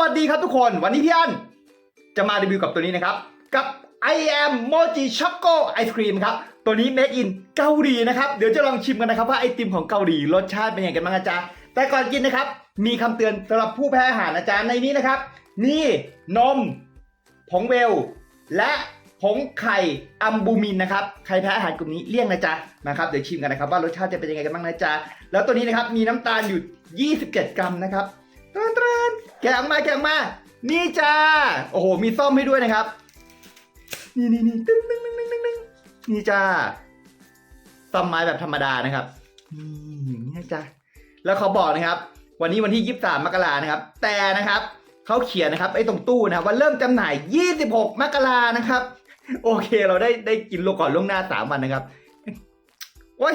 วัสดีครับทุกคน วันนี้พี่อันจะมารีวิวกับตัวนี้นะครับ กับ I am Mochi Choco Ice Cream ครับ ตัวนี้ made in เกาหลีนะครับ เดี๋ยวจะลองชิมกันนะครับว่าไอติมของเกาหลีรสชาติเป็นยังไงกันบ้างนะจ๊ะแต่ก่อนกินนะครับ มีคำเตือนสำหรับผู้แพ้อาหารนะจ๊ะในนี้นะครับนี่นม ผงเวล และผงไข่อัมบูมินนะครับ ใครแพ้อาหารกลุ่มนี้เลี่ยงนะจ๊ะนะครับ เดี๋ยวชิมกันนะครับว่ารสชาติจะเป็นยังไงกันบ้างนะจ๊ะแล้วตัวนี้นะครับมีน้ำตาลอยู่ 27 กรัมนะครับ แกะออกมาแกะออกมา นี่จ้า โอ้โห มีซ่อมให้ด้วยนะครับ นี่นี่นี่ตึ้งตึ้งตึ้งตึ้งตึ้งตึ้งนี่จ้าซ่อมไม้แบบธรรมดานะครับ นี่นี่นะจ้าแล้วเขาบอกนะครับ วันนี้วันที่ 23 มกรานะครับ แต่นะครับเขาเขียนนะครับไอ้ตรงตู้นะครับว่าเริ่มจำหน่าย 26 มกรานะครับ โอเค เราได้ได้กินโลก่อนล่วงหน้า 3 วันนะครับ โอ้ย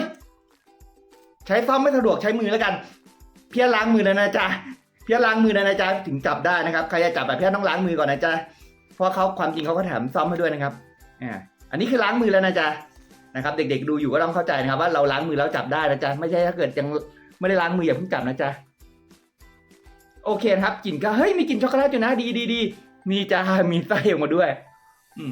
ใช้ซ่อมไม่สะดวกใช้มือแล้วกัน เพี้ยล้างมือแล้วนะจ๊ะ พี้ยล้างมือแล้วนะจ๊ะถึงจับได้นะครับใครจะจับแบบเพี้ยต้องล้างมือก่อนนะจ๊ะเพราะเขาความจริงเขาก็แถมซ่อมให้ด้วยนะครับอ่าอันนี้คือล้างมือแล้วนะจ๊ะนะครับ เด็กๆดูอยู่ก็ต้องเข้าใจนะครับ ว่าเราล้างมือแล้วจับได้นะจ๊ะไม่ใช่ถ้าเกิดยังไม่ได้ล้างมืออย่าเพิ่งจับนะจ๊ะโอเคครับกลิ่นก็เฮ้ยมีกลิ่นช็อกโกแลตอยู่นะดีดีดีนี่จ้ามีไส้ออกมาด้วย อืม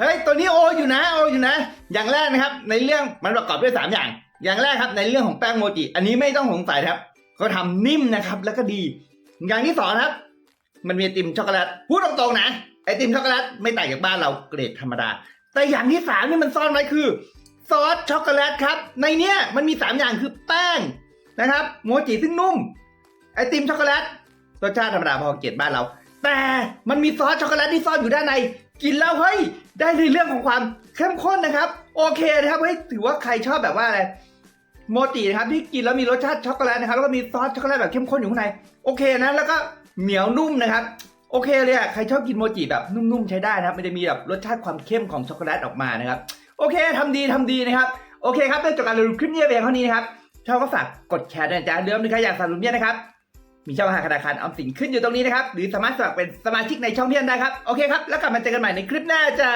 เฮ้ย ตัวนี้โออยู่นะโออยู่นะ อย่างแรกนะครับ ในเรื่องมันประกอบด้วยสามอย่าง อย่างแรกครับในเรื่องของแป้งโมจิ อันนี้ไม่ต้องสงสัยครับเขาทำนิ่มนะครับแล้วก็ดี อย่างที่สองครับ มันมีไอติมช็อกโกแลตพูดตรงๆนะไอติมช็อกโกแลตไม่ต่างจากบ้านเราเกรดธรรมดา แต่อย่างที่สามนี่มันซ่อนไว้คือซอสช็อกโกแลตครับ ในเนี้ยมันมีสามอย่างคือแป้งนะครับโมจิซึ่งนุ่ม ไอติมช็อกโกแลตรสชาติธรรมดาพอเกรดบ้านเรา แต่มันมีซอสช็อกโกแลตที่ซ่อนอยู่ด้านใน กินแล้วเฮ้ยได้ในเรื่องของความเข้มข้นนะครับ โอเคนะครับเฮ้ยถือว่าใครชอบแบบว่าอะไรโมจินะครับที่กินแล้วมีรสชาติช็อกโกแลตนะครับแล้วก็มีซอสช็อกโกแลตแบบเข้มข้นอยู่ข้างในโอเคนะแล้วก็เหนียวนุ่มนะครับ โอเคเลยอะใครชอบกินโมจิแบบนุ่มๆใช้ได้นะครับมันจะมีแบบรสชาติความเข้มของช็อกโกแลตออกมานะครับ โอเคทำดีทำดีนะครับโอเคครับได้จบการรีวิวคลิปนี้เพียงเท่านี้นะครับชอบก็ฝากกดแชร์ด้วยนะจ๊ะเดิมนึงใครอยากสนับสนุนเนี่ยนะครับ มีช่องทางธนาคารออมสินขึ้นอยู่ตรงนี้นะครับ หรือสามารถสมัครเป็นสมาชิกในช่องเพียนได้ครับ โอเคครับ แล้วกลับมาเจอกันใหม่ในคลิปหน้าจ้า